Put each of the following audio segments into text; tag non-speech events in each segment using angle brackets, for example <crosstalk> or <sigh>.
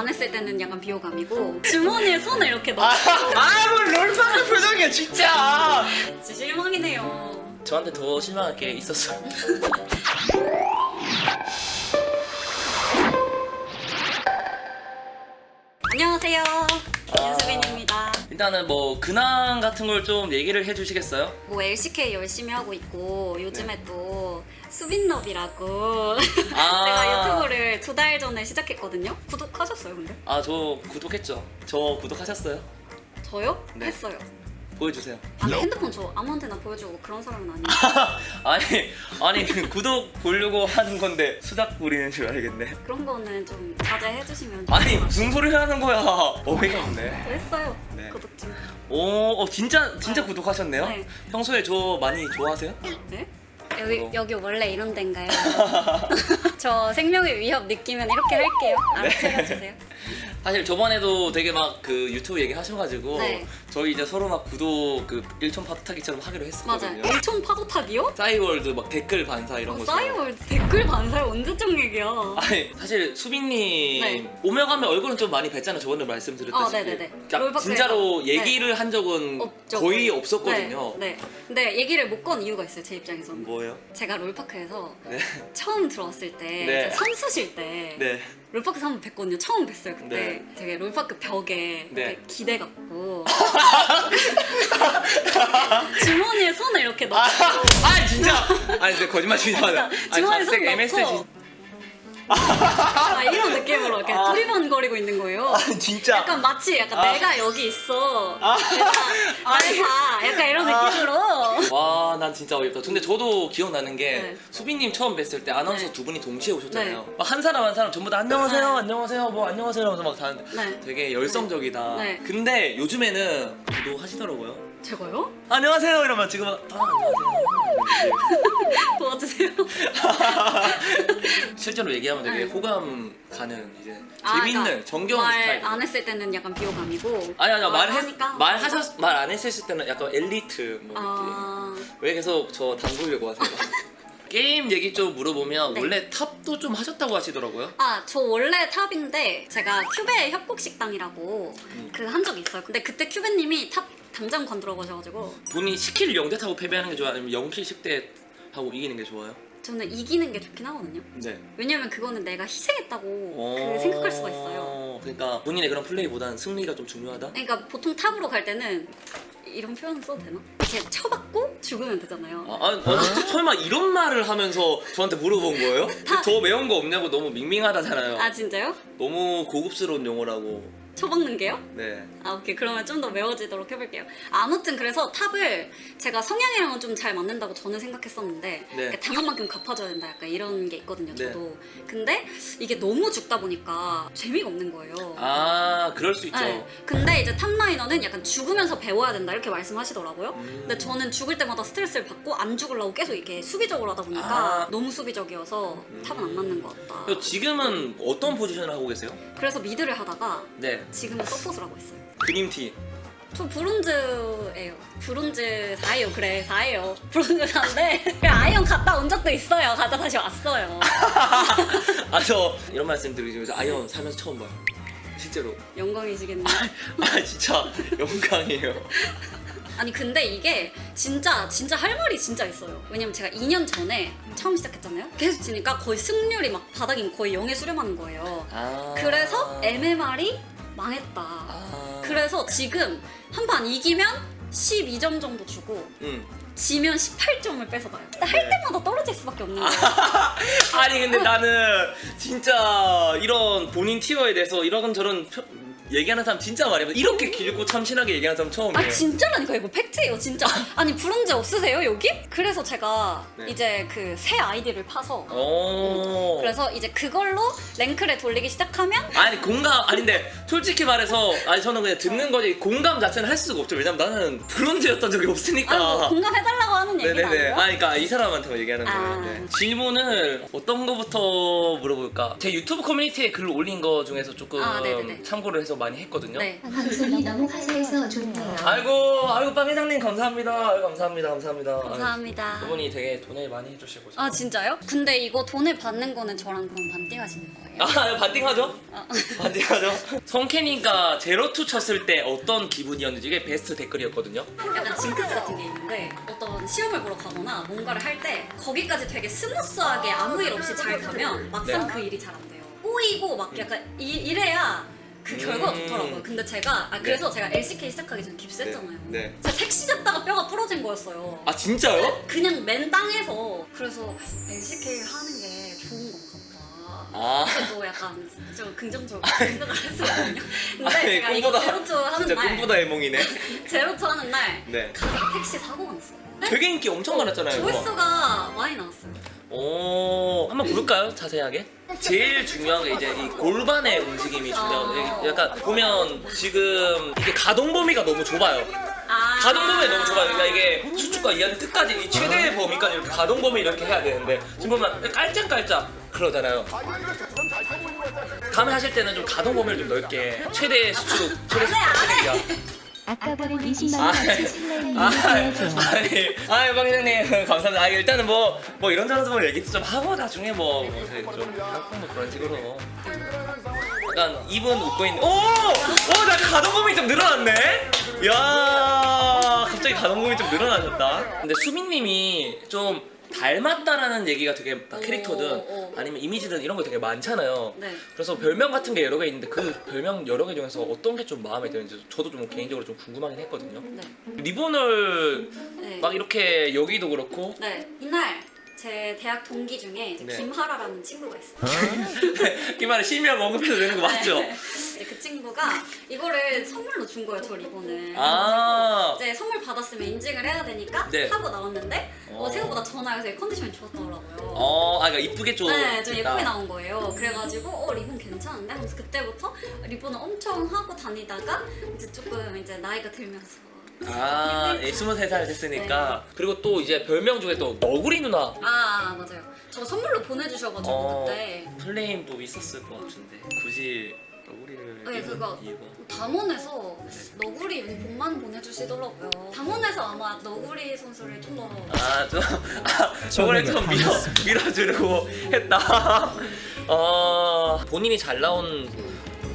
안 했을 때는 약간 비호감이고 주머니에 손을 이렇게 넣어 아뭐 롤파크 표정이야 진짜 진짜 실망이네요. 저한테 더 실망할 게 있었어요 안녕하세요. 윤수빈입니다. 일단은 뭐 근황 같은 걸 좀 얘기를 해주시겠어요? 뭐 LCK 열심히 하고 있고 요즘에 또 수빈럽이라고 <laughs> 아. 제가 유튜브를 두 달 전에 시작했거든요. 구독하셨어요, 근데? 아 저 구독했죠 저 구독하셨어요? 저요? 네. 했어요. 보여주세요 아니 핸드폰 저 아무한테나 보여주고 그런 사람은 아니에요. <laughs> 아니 아니 그 구독 보려고 하는 건데 수작 부리는 줄 알겠네 그런 거는 좀 자제해 주시면 아니 무슨 소리 하는 거야 어이가 없네 저 했어요. 네. 구독 좀. 오 어, 진짜 진짜 네. 구독하셨네요? 네. 평소에 저 많이 좋아하세요? 네? 여기 어. 여기 원래 이런 데인가요? <laughs> 저 생명의 위협 느끼면 이렇게 할게요. 네. 알아채려 주세요. 사실 저번에도 되게 막 그 유튜브 얘기 하셔가지고 네. 저희 이제 서로 막 구독 그 일촌 파트 타기처럼 하기로 했었거든요. 맞아요. 일촌 파도 타기요? 싸이월드 막 댓글 반사 이런 어, 거. 싸이월 댓글 반사에 언제적 얘기야? 아니 사실 수빈님 네. 오며 가면 얼굴은 좀 많이 뵀잖아요. 저번에 말씀드렸다시피. 어, 네네네. 그러니까 롤바크에서. 진짜로 네. 얘기를 한 적은 없죠. 거의 없었거든요. 네, 네. 근데 얘기를 못 건 이유가 있어요. 제 입장에서는. 뭐예요? 제가 롤파크에서 네. 처음 들어왔을 때 네. 이제 선수실 때 네. 롤파크에서 한번 뵀거든요. 처음 뵀어요 그때. 네. 되게 롤파크 벽에 네. 이렇게 기대 갖고 <laughs> 주머니에 손을 이렇게 넣고 아 진짜. 아니 근데 거짓말 치지 마세요. <laughs> 아니 주머니에 손. 넣고 아, 이런 느낌으로 이렇게 아. 두리번거리고 있는 거예요. 아 진짜. 약간 마치 약간 아. 내가 여기 있어. 아. 내가 날 봐. 약간 이런 아. 느낌으로. 와, 난 진짜 어이없다. 근데 저도 기억나는 게 네. 수빈님 처음 뵀을 때 아나운서 네. 두 분이 동시에 오셨잖아요. 네. 막한 사람 한 사람 전부 다 안녕하세요, 네. 안녕하세요, 뭐 안녕하세요 하면서 막 다는데 네. 되게 열성적이다. 네. 근데 요즘에는 저도 하시더라고요. 제가요? 안녕하세요 이러면 지금 아 안녕하세요. <laughs> 도와주세요. <laughs> 실제로 얘기하면 되게 네. 호감 가는 이제 아, 재밌는 그러니까 정겨운 말 스타일. 안 했을 때는 약간 비호감이고. 아니 아니 말했 말하니까. 말하셨 말 안 했을 때는 약간 엘리트 뭐 이렇게. 아. 왜 계속 저 담그려고 하세요? <laughs> 게임 얘기 좀 물어보면 네. 원래 탑도 좀 하셨다고 하시더라고요. 아, 저 원래 탑인데 제가 큐베 협곡식당이라고 음. 그한 적이 있어요. 근데 그때 큐베님이 탑 당장 관두라고 하셔가지고 본인이 10킬 0대 타고 패배하는 게 좋아요? 아니면 0킬 10대 하고 이기는 게 좋아요? 저는 이기는 게 좋긴 하거든요. 네. 왜냐면 그거는 내가 희생했다고 어... 그 생각할 수가 있어요. 그러니까 본인의 그런 플레이보다는 승리가 좀 중요하다? 그러니까 보통 탑으로 갈 때는 이런 표현 써도 되나? 이렇게 쳐받고 죽으면 되잖아요. 아, 아니, 아니, <laughs> 설마 이런 말을 하면서 저한테 물어본 거예요? 다- 더 매운 거 없냐고 너무 밍밍하다잖아요. 아 진짜요? 너무 고급스러운 용어라고. 쳐박는 게요? 네. 아 오케이 그러면 좀더 매워지도록 해볼게요. 아무튼 그래서 탑을 제가 성향이랑은 좀 잘 맞는다고 저는 생각했었는데 그러니까 당한 만큼 갚아줘야 된다 약간 이런 게 있거든요 네. 저도. 근데 이게 너무 죽다 보니까 재미가 없는 거예요. 아, 그럴 수 있죠. 네. 근데 이제 탑라이너는 약간 죽으면서 배워야 된다 이렇게 말씀하시더라고요. 음. 근데 저는 죽을 때마다 스트레스를 받고 안 죽으려고 계속 이렇게 수비적으로 하다 보니까 아. 너무 수비적이어서 탑은 안 맞는 것 같다. 그럼 지금은 어떤 포지션을 하고 계세요? 그래서 미드를 하다가 네. 지금은 서폿을 하고 있어요. 그림티. 저 브론즈예요. 브론즈 4예요. 그래 4예요. <laughs> 브론즈 4인데 아이언 갔다 온 적도 있어요. 갔다 다시 왔어요. <laughs> 아, 저 이런 말씀 드리죠. 저 아이언 살면서 처음 봐요. 실제로. 영광이시겠네요. <laughs> 아, 진짜 영광이에요. 아니 근데 이게 진짜 진짜 할 말이 진짜 있어요. 왜냐면 제가 2년 전에 처음 시작했잖아요. 계속 지니까 거의 승률이 막 바닥인 거의 0에 수렴하는 거예요. 아. 그래서 MMR이 망했다. 아. 그래서 지금 한 판 이기면 12점 정도 주고 응. 지면 18점을 뺏어가요. 근데 할 네. 때마다 떨어질 수밖에 없는 거예요. <laughs> 아니 근데 나는 진짜 이런 본인 티어에 대해서 이런 저런 표- 얘기하는 사람 진짜 많이 봐. 이렇게 길고 참신하게 얘기하는 사람 처음이에요. 아 진짜라니까 이거 팩트예요 진짜 <laughs> 아니 브론즈 없으세요 여기? 그래서 제가 네. 이제 그 새 아이디를 파서 오. 그래서 이제 그걸로 랭크를 돌리기 시작하면 아니 공감 아닌데 솔직히 말해서 아니 저는 그냥 듣는 거지 공감 자체는 할 수가 없죠. 왜냐면 나는 브론즈였던 적이 없으니까. 아, 뭐 공감해달라고 하는 얘기가 네네네. 아니에요? 아, 그러니까 이 사람한테만 얘기하는 거예요. 아. 네. 질문을 어떤 거부터 물어볼까? 제 유튜브 커뮤니티에 글 올린 거 중에서 조금 아, 네네네. 참고를 해서 많이 했거든요. 네 방송이 너무 화사해서 좋네요. 아이고, 아이고 빵 회장님 감사합니다. 아이고, 감사합니다, 감사합니다. 감사합니다 그분이 되게 돈을 많이 해주시고. 아 진짜요? 근데 이거 돈을 받는 거는 저랑 그럼 반띵하시는 거예요? 아 반띵하죠? 아, 반띵하죠? 성캔이가 제로투 쳤을 때 어떤 기분이었는지 이게 베스트 댓글이었거든요 약간 징크스 같은 게 있는데 어떤 시험을 보러 가거나 뭔가를 할 때 거기까지 되게 스무스하게 아무 일 없이 잘 가면 막상 네. 그 일이 잘 안 돼요. 꼬이고 막 약간 이, 이래야 그 결과가 음. 좋더라고요. 근데 제가 아 그래서 제가 LCK 시작하기 전에 깁스했잖아요. 네. 제가 택시 잡다가 뼈가 부러진 거였어요. 아 진짜요? 그냥 맨 땅에서 그래서 LCK 하는 게 좋은 건가 보다. 아 그래도 약간 좀 긍정적으로 생각을 했었거든요. 근데 아니, 제가 이거 꿈보다- 제로투 하는 진짜 날 꿈보다 애몽이네 <laughs> 제로투 하는 날 네 가다가 택시 사고가 났어요. 되게 인기 엄청 많았잖아요 이거 조회수가 많이 나왔어요. 오 한번 볼까요 자세하게? 제일 중요한 게 이제 이 골반의 움직임이 중요한데 약간 보면 지금 이게 가동 범위가 너무 좁아요. 아. 가동 범위 너무 좁아요. 그러니까 이게 수축과 이하는 끝까지 이 최대 범위까지 이렇게 가동 범위 이렇게 해야 되는데 지금 보면 깔짝깔짝 그러잖아요. 다음에 하실 때는 좀 가동 범위를 좀 넓게 최대 수축 최대 수축 아까 보낸 20만 아, 원 같이 슬라임 아, 해줘요. 아니, 아, 여방 회장님 <laughs> 감사합니다. 아, 일단은 뭐, 뭐 이런저런 뭐 얘기도 좀 하고 나중에 뭐, 뭐 저희 좀 뭐 그런 식으로. 약간 입은 웃고 있는. 오, 오, 나 가동범위 좀 늘어났네. 야, 갑자기 가동범위 좀 늘어나셨다. 근데 수민님이 좀 닮았다라는 얘기가 되게 막 오, 캐릭터든 오. 아니면 이미지든 이런 거 되게 많잖아요. 네. 그래서 별명 같은 게 여러 개 있는데 그 별명 여러 개 중에서 어떤 게 좀 마음에 드는지 저도 좀 개인적으로 좀 궁금하긴 했거든요. 네. 리본을 네. 막 이렇게 여기도 그렇고 네. 이날 제 대학 동기 중에 이제 네. 김하라라는 친구가 있어요. 그 말에 실명 언급해도 되는 거 맞죠? 네. 이제 그 친구가 이거를 선물로 준 거예요, 저 리본을. 아, 이제 선물 받았으면 인증을 해야 되니까 네. 하고 나왔는데 어, 어. 생각보다 전화해서 컨디션이 좋았더라고요. 어, 아, 그러니까 이쁘게 좀. 네, 좀. 예쁘게 나온 거예요. 그래가지고 어 리본 괜찮은데? 하면서 그때부터 리본을 엄청 하고 다니다가 이제 조금 이제 나이가 들면서 아, 예, 23살 됐으니까. 그리고 또 이제 별명 중에 또 너구리 누나. 아 맞아요. 저 선물로 보내주셔가지고 어, 그때 플레임도 있었을 것 같은데. 굳이 너구리를. 네, 입은 그거 이유가. 담원에서 너구리 유니폼만 보내주시더라고요. 담원에서 아마 너구리 선수를 좀 더 아, 좀, 아, 저번에 좀 밀어, 밀어주려고 했다. 어, 본인이 잘 나온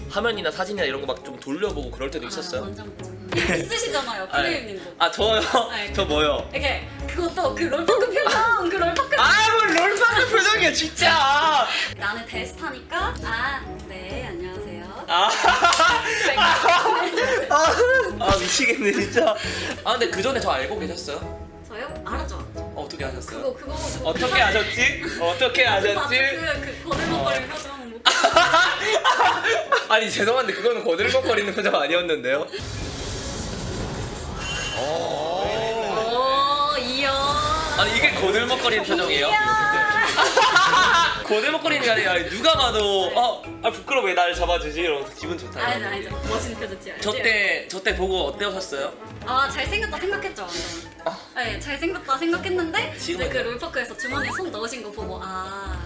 화면이나 사진이나 이런 거 막 좀 돌려보고 그럴 때도 있었어요? 아, 완전 뭐 있으시잖아요, 아, 플레임님도. 아, 저요? 네. 저 뭐요? 이렇게 그것도 그 롤파크 표정, 그 롤파크. 아, 뭐 롤파크 표정이야, 진짜! 나는 데스타니까. 아, 네, 안녕하세요. 아, 아 미치겠네 진짜. 아 근데 그 전에 저 알고 계셨어요? 저요? 알았죠. 어, 어떻게 하셨어요? 그거 그거 그거 어떻게 아셨지? 어떻게 아셨지? 그, 그 거들먹거리는 표정 못. <laughs> 아니 죄송한데 그거는 거들먹거리는 표정 아니었는데요. 오, 이야. 아니 이게 거들먹거리는 표정이에요? <laughs> 이야. 거들먹거리는 게 아니라 누가 봐도 어, 아 부끄러워 왜 나를 잡아주지? 이러면서 기분 좋다. 알죠, 알죠. 멋있는 표정지 알지? 저때 저때 보고 어때하셨어요? 아 잘생겼다 생각했죠. 완전. 네, 잘생겼다 생각했는데? 이제 그 롤파크에서 주머니에 손 넣으신 거 보고 아.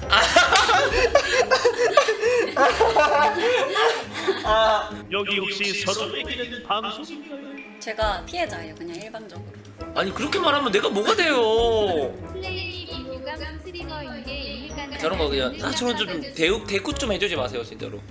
아 <laughs> 여기 혹시 서로 뺏기는 방송인가요? 제가 피해자예요, 그냥 일반적으로. 아니 그렇게 말하면 내가 뭐가 돼요? 플레이 일간 저런 거 그냥 아 저런 좀 대우 대꾸 좀 해주지 마세요 진짜로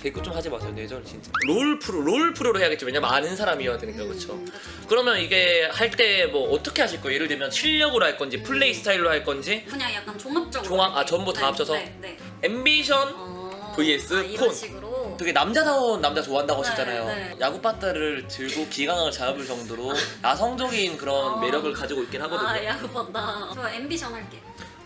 대꾸 좀 하지 마세요 내절 진짜 롤 프로 롤 프로로 해야겠죠 왜냐면 아는 사람이어야 되니까 그렇죠 음, 그러면 이게 할 때 뭐 어떻게 하실 거예요 예를 들면 실력으로 할 건지 플레이 스타일로 할 건지 그냥 약간 종합적으로. 종합- 아, 전부 다 네, 합쳐서? 네, 네. 앰비션 어, vs 아, 이런 폰. 식으로. 되게 남자다운 남자 좋아한다고 네, 하셨잖아요 네. 야구 바타를 들고 기강을 잡을 정도로 야성적인 그런 어. 매력을 가지고 있긴 하거든요 아, 야구 봤다. 저 앰비션 할게요.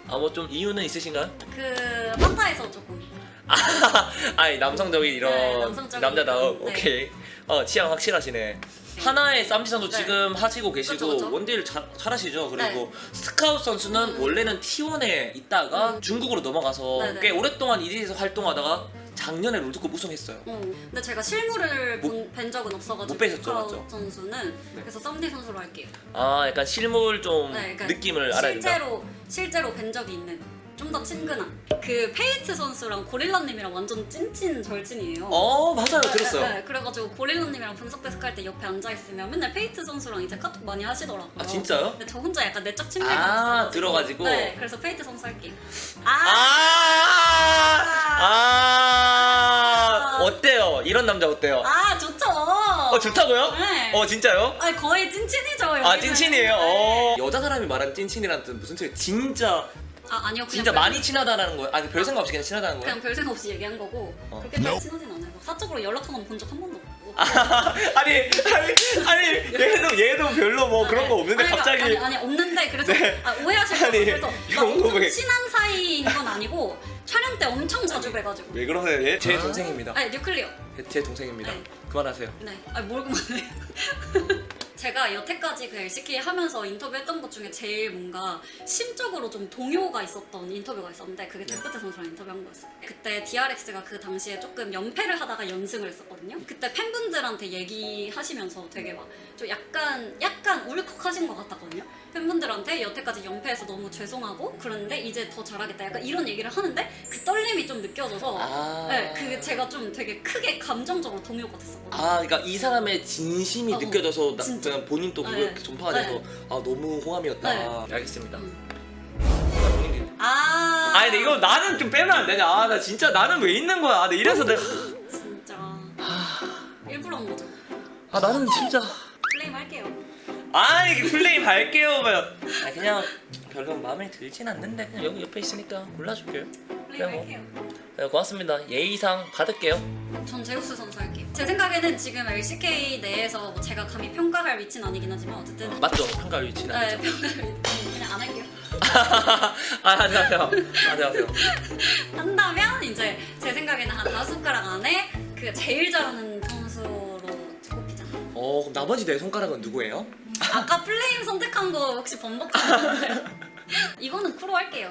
아 뭐 좀 이유는 있으신가요? 그 판타에서 조금. 아, <laughs> 아니 남성적인 이런 네, 남성적인 남자다움 그런, 네. 오케이 어 취향 확실하시네 하나의 쌈지 선수 네. 지금 하시고 계시고 그쵸, 그쵸. 원딜 자, 잘하시죠 그리고 네. 스카우트 선수는 음. 원래는 T1에 있다가 음. 중국으로 넘어가서 네, 네. 꽤 오랫동안 이디에서 활동하다가 작년에 롤드컵 우승했어요. 어, 근데 제가 실물을 본, 뵌 적은 없어가지고 못 뵈셨죠, 맞죠? 선수는. 그래서 썸디 선수로 할게요. 아 약간 실물 좀 네, 그러니까 느낌을 알아야 된다. 실제로 실제로 뵌 적이 있는 좀 더 친근한 그 페이트 선수랑 고릴라님이랑 완전 찐친 절친이에요. 어 맞아요 네, 들었어요. 네, 네. 그래가지고 고릴라님이랑 분석 데스크 할 때 옆에 앉아 있으면 맨날 페이트 선수랑 이제 카톡 많이 하시더라고요. 아, 진짜요? 근데 저 혼자 약간 내적 친밀감 아, 있어가지고. 들어가지고? 네, 그래서 페이트 선수 할게요. 아, 아, 아, 어때요? 이런 남자 어때요? 아 좋죠. 어 좋다고요? 네. 어 진짜요? 아니 거의 찐친이죠. 아 여기는. 찐친이에요. 네. 어. 여자 사람이 말하는 찐친이란 뜻 무슨 소리? 진짜 아 아니요. 그냥 진짜 별- 많이 친하다라는 거예요? 아니 별 생각 없이 그냥 친하다는 거예요? 그냥 별 생각 없이 얘기한 거고 어. 그렇게 딱 친하진 않아요. 막 사적으로 연락한 건 본 적 한 번도 없고. <laughs> 아니 아니 아니 얘도 얘도 별로 뭐 그런 거 없는데 아니, 갑자기 아니 아니 없는데 그래서 네. 아, 오해하실 거 아니, 그래서 막거 엄청 왜- 친한 사이인 건 아니고 촬영 때 엄청 자주 뵈가지고 왜 그러세요? 얘 제 동생입니다. 아니 뉴클리어 제- 제 동생입니다. 네. 그만하세요. 네 아니 뭘 그만해 <laughs> 제가 여태까지 그 LCK 하면서 인터뷰했던 것 중에 제일 뭔가 심적으로 좀 동요가 있었던 인터뷰가 있었는데 그게 네. 데프트 선수랑 인터뷰한 거였어요 그때 DRX가 그 당시에 조금 연패를 하다가 연승을 했었거든요 그때 팬분들한테 얘기하시면서 되게 막 좀 약간 약간 울컥하신 것 같았거든요 팬분들한테 여태까지 연패해서 너무 죄송하고 그런데 이제 더 잘하겠다 약간 이런 얘기를 하는데 그 떨림이 좀 느껴져서 아. 네, 그 제가 좀 되게 크게 감정적으로 동요가 됐었거든요 아, 그러니까 이 사람의 진심이 어, 느껴져서 나, 진짜. 그냥 본인 또 그거 네. 전파가 돼서 네. 아 너무 호감이었다. 네. 알겠습니다. 음. 아. 아. 아니 근데 이거 나는 좀 빼면 안 되냐? 아 나 진짜 나는 왜 있는 거야? 아, 나 이래서 내가 진짜. 일부러 한 거죠. 아 나는 진짜 플레임 할게요. 아니 이게 플레이 밝게요 뭐. 아 그냥 별로 마음에 들진 않는데 그냥 여기 옆에 있으니까 골라줄게요. 그냥 뭐. 네, 고맙습니다. 예의상 받을게요. 전 제우스 선수 할게요. 제 생각에는 지금 LCK 내에서 뭐 제가 감히 평가할 위치는 아니긴 하지만 어쨌든 맞죠? 평가 위치는 네, 아니죠. 평가를 그냥 안 할게요. <laughs> 아 안녕하세요. 안녕하세요. 한다면 이제 제 생각에는 한 다섯 손가락 안에 그 제일 잘하는 선수로 꼽히자. 어 그럼 나머지 네 손가락은 누구예요? 아까 플레임 선택한 거 혹시 번복하는데 <laughs> 이거는 쿠로 할게요.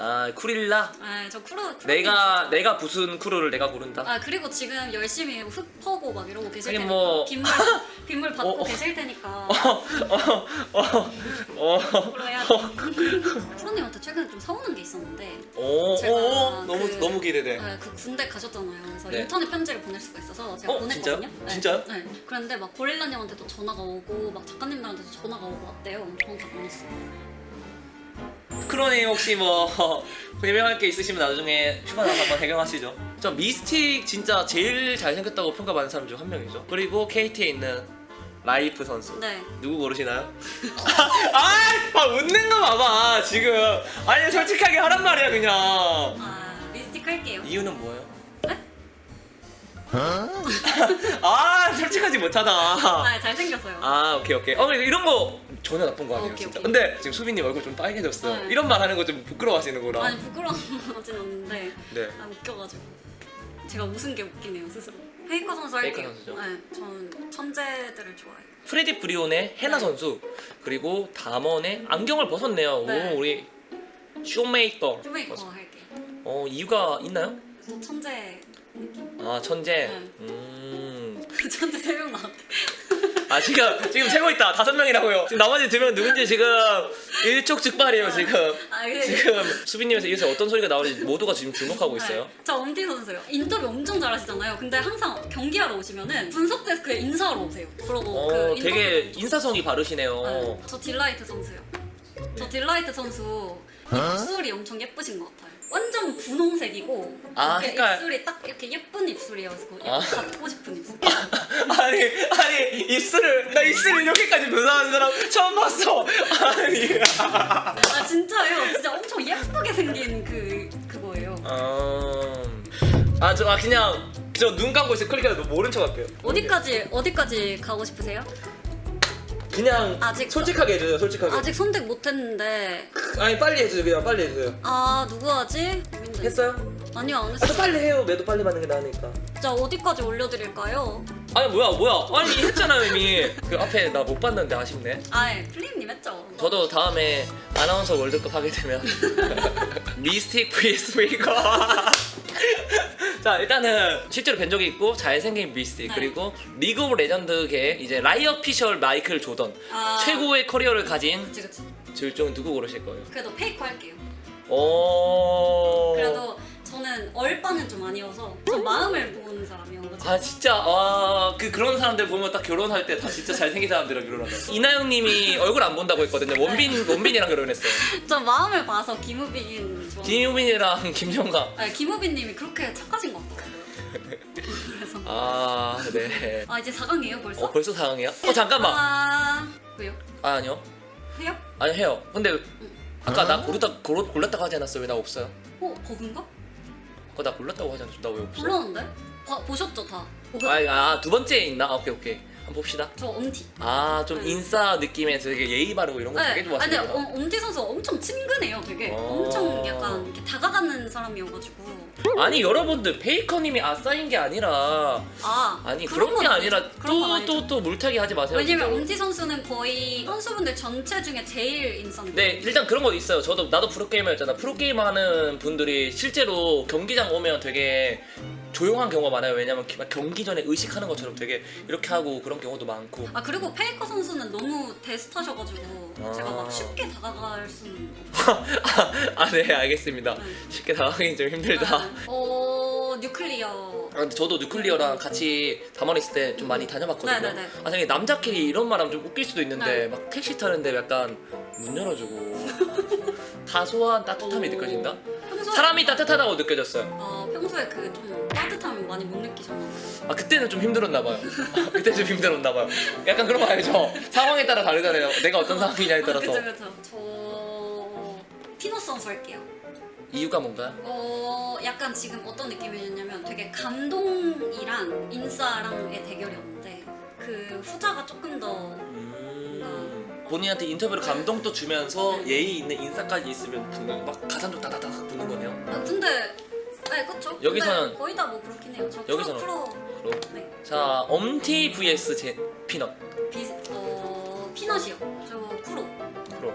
아 쿠릴라. 아, 저 쿠로, 쿠로 내가 내가 부순 쿠로를 내가 고른다. 아 그리고 지금 열심히 흡하고 막 이러고 계실 테니까 뭐- 빗물 <laughs> 빗물 받고 어, 어. 계실 테니까 어어어 어. 해야 돼. 프로님한테 최근에 좀 서운한 게 있었는데 오, 제가 오, 오, 너무 그- 너무 기대돼. 아, 그 군대 가셨잖아요. 그래서 네. 인터넷 편지를 보낼 수가 있어서 제가 어, 보냈거든요. 진짜요? 네. 진짜요? 네. 그런데 막 고릴라님한테도 전화가 오고 막 작가님들한테도 전화가 오고 왔대요. 저한테 보냈어요. 크로님 혹시 뭐 <laughs> 유명할 게 있으시면 나중에 휴가 나서 한번 해경하시죠. 저 미스틱 진짜 제일 잘생겼다고 평가받는 사람 중 한 명이죠. 그리고 KT에 있는 라이프 선수. 네. 누구 고르시나요? <laughs> 아, 아 웃는 거 봐봐 지금. 아니 솔직하게 하란 말이야 그냥. 아 미스틱 할게요. 이유는 뭐예요? 네? 아 솔직하지 못하다. 아 잘생겼어요. 아 오케이 오케이 어 근데 이런 거 전혀 나쁜 거 아니에요 오케이, 진짜 오케이. 근데 지금 수빈님 얼굴 좀 빨개졌어요 네. 이런 말 하는 거 좀 부끄러워하시는구나 아니 부끄러워하진 않는데 네 아 웃겨가지고 제가 웃은 게 웃기네요 스스로. 페이커 선수 할게요. 페이커 선수죠? 네, 전 천재들을 좋아해요. 프레디 브리온의 헤나 네. 선수 그리고 담원의 안경을 벗었네요 네. 오 우리 쇼메이커 쇼메이커 할게요. 어 이유가 있나요? 저 천재. 아 천재 네. 음. <laughs> 천재 세명 나왔대. 아 지금 지금 세고 있다 다섯 명이라고요 지금 나머지 두 명 누군지 지금 일촉즉발이에요 지금 아, 예. 지금 수빈님에서 여기서 어떤 소리가 나오는지 모두가 지금 주목하고 있어요 네, 저 엄티 선수요. 인터뷰 엄청 잘하시잖아요. 근데 항상 경기하러 오시면은 분석 데스크에 인사하러 오세요. 그러고 어그 인터뷰 되게 인사성이 바르시네요 네, 저 딜라이트 선수요. 저 딜라이트 선수 입술이 엄청 예쁘신 것 같아요. 완전 분홍색이고 아, 이렇게 색깔. 입술이 딱 이렇게 예쁜 입술이어서 아. 갖고 싶은 입술. <laughs> 아니 아니 입술을 나 입술을 이렇게까지 묘사하는 사람 처음 봤어 아니 아 진짜요. 진짜 엄청 예쁘게 생긴 그 그거예요. 아저 아, 그냥 저 눈 감고 있어 클릭해도 모른 척 할게요 어디까지 어디까지 가고 싶으세요? 그냥 아직- 솔직하게 해줘요 솔직하게 아직 선택 못했는데 아니 빨리 해줘요 그냥 빨리 해줘요 아 누구 하지? 고민돼. 했어요? 아니요 안 아, 또 했어요. 빨리 해요 매도 빨리 받는 게 나으니까 진짜 어디까지 올려드릴까요? 아니 뭐야 뭐야 아니 했잖아요 이미 그 앞에 나 못 봤는데 아쉽네 아예 플레임님 했죠. 저도 다음에 아나운서 월드컵 하게 되면 미스틱 vs 브이거 <laughs> 자 일단은 실제로 뵌 적이 있고 잘생긴 미스틱 네. 그리고 리그 오브 레전드계 이제 라이어 피셜 마이클 조던 아. 최고의 커리어를 가진 그치 그치. 둘중 누구 고르실 거예요? 그래도 페이커 할게요. 오. 그래도 저는 얼빠는 좀 아니어서 좀 마음을 보는 사람이어가지고 아 진짜 와그 그런 사람들 보면 딱 결혼할 때 다 진짜 잘생긴 사람들이랑 결혼한다. 이나영님이 얼굴 안 본다고 했거든요. 원빈 원빈이랑 결혼했어요. <laughs> 좀 마음을 봐서 김우빈 좋아. 김유빈이랑 김정강. 아니 김우빈님이 그렇게 착하신 것 같아요. 그래서 아 네. 아 이제 4강이에요 벌써? 어 벌써 4강이야? 어 잠깐만. 아 왜요? 아, 아니요. 해요? 아니 해요. 근데 아까 나 고르다 고르, 골랐다고 하지 않았어? 왜나 없어요? 어 버그인가? 아까 나 골랐다고 하지 않았어? 나왜 없어? 몰랐는데? 봐, 보셨죠 다? 버그? 아두 번째에 있나? 아, 오케이 오케이. 한번 봅시다. 저 엄티. 아 좀 네. 인싸 느낌의 되게 예의 바르고 이런 거 되게 네. 아니. 근데 어, 엄티 선수 엄청 친근해요. 되게 어. 엄청 약간 이렇게 다가가는 사람이어가지고 아니 여러분들 페이커님이 아싸인 게 아니라 아 아니 그런 그런 게건 아니라 아니죠. 그런 건 또 아니죠. 또 또 물타기 하지 마세요. 왜냐면 진짜로. 엄티 선수는 거의 선수분들 전체 중에 제일 인싸인데. 네 일단 그런 거 있어요. 저도 나도 프로게이머였잖아. 프로게이머 하는 분들이 실제로 경기장 오면 되게 조용한 경우가 많아요. 왜냐면 기- 막 경기 전에 의식하는 것처럼 되게 이렇게 하고 그런 경우도 많고. 아 그리고 페이커 선수는 너무 대스타셔가지고 아. 제가 막 쉽게 다가갈 수는 <laughs> 아네 알겠습니다. 네. 쉽게 다가가긴 좀 힘들다. 없어요. 어 뉴클리어. 아, 근데 저도 뉴클리어랑 같이 담원 있을 때 좀 많이 다녀봤거든요. 네 네 네. 아, 되게 남자끼리 이런 말하면 좀 웃길 수도 있는데 네. 막 택시 타는데 약간 문 열어주고 <laughs> 사소한 따뜻함이 오. 느껴진다. 평소에 사람이 따뜻하다고 느껴졌어요. 어 평소에 그 좀 많이 못 느끼셨나요? 아 그때는 좀 힘들었나 봐요. 그때 좀 힘들었나 봐요. 약간 그런 거 알죠? 상황에 따라 다르잖아요. 내가 어떤 상황이냐에 따라서 그쵸 그쵸. 저 피노 선수 할게요. 이유가 뭔가요? 어 약간 지금 어떤 느낌이었냐면 되게 감동이랑 인싸랑의 대결이었는데 그 후자가 조금 더 음, 본인한테 인터뷰로 감동도 주면서 예의 있는 인사까지 있으면 붙는 막 가산도 따다닥 붙는 거네요. 아, 근데 네 그쵸. 여기서는- 근데 거의 다 뭐 그렇긴 해요. 저 여기서는- 프로 프로 그럼. 네 자 엄티 vs 제 피넛 비, 어 피넛이요. 저 쿠로 크로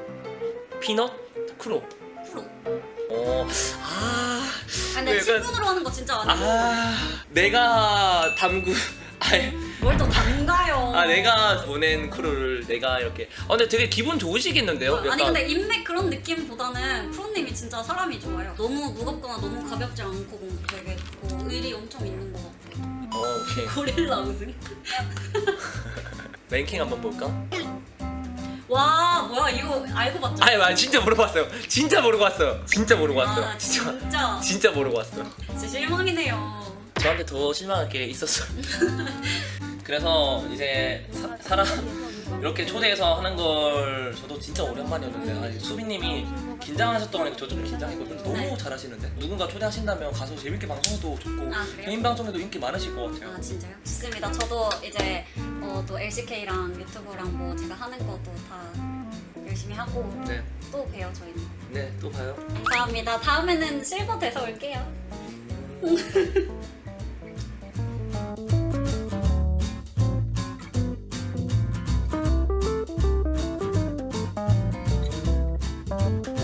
피넛 크로 쿠로. 어, 아, 아 근데 그 약간- 친분으로 하는 거 진짜 아니고 아, 내가 담구, 뭘 또 담가요. 아, 내가 보낸 크루를 내가 이렇게. 아, 근데 되게 기분 좋으시겠는데요? 아니 약간. 근데 인맥 그런 느낌보다는 프로님이 진짜 사람이 좋아요. 너무 무겁거나 너무 가볍지 않고 뭔가 되게 뭐 의리 엄청 있는 것 같아요. 어, 오케이. 고릴라 우승? <laughs> 랭킹 한번 볼까? 와 뭐야 이거 알고 봤죠? 아니, 아, 진짜 모르고 왔어요. 진짜 모르고 왔어요. 진짜 모르고 왔어요. 아, 진짜. 진짜 진짜 모르고 왔어요. 진짜 실망이네요. 저한테 더 실망할 게 있었어요. <laughs> 그래서 이제 사, 사람 이렇게 초대해서 하는 걸 저도 진짜 오랜만이었는데 아니, 수빈님이 긴장하셨던 거니까 저도 좀 긴장했거든요. 너무 네. 잘하시는데 누군가 초대하신다면 가서 재밌게 방송해도 좋고 아, 그래요? 개인 방송에도 인기 많으실 것 같아요. 아 진짜요? 좋습니다. 저도 이제 어, 또 LCK랑 유튜브랑 뭐 제가 하는 것도 다 열심히 하고 네, 또 봬요 저희는. 네 또 봐요. 감사합니다. 다음에는 실버 돼서 올게요.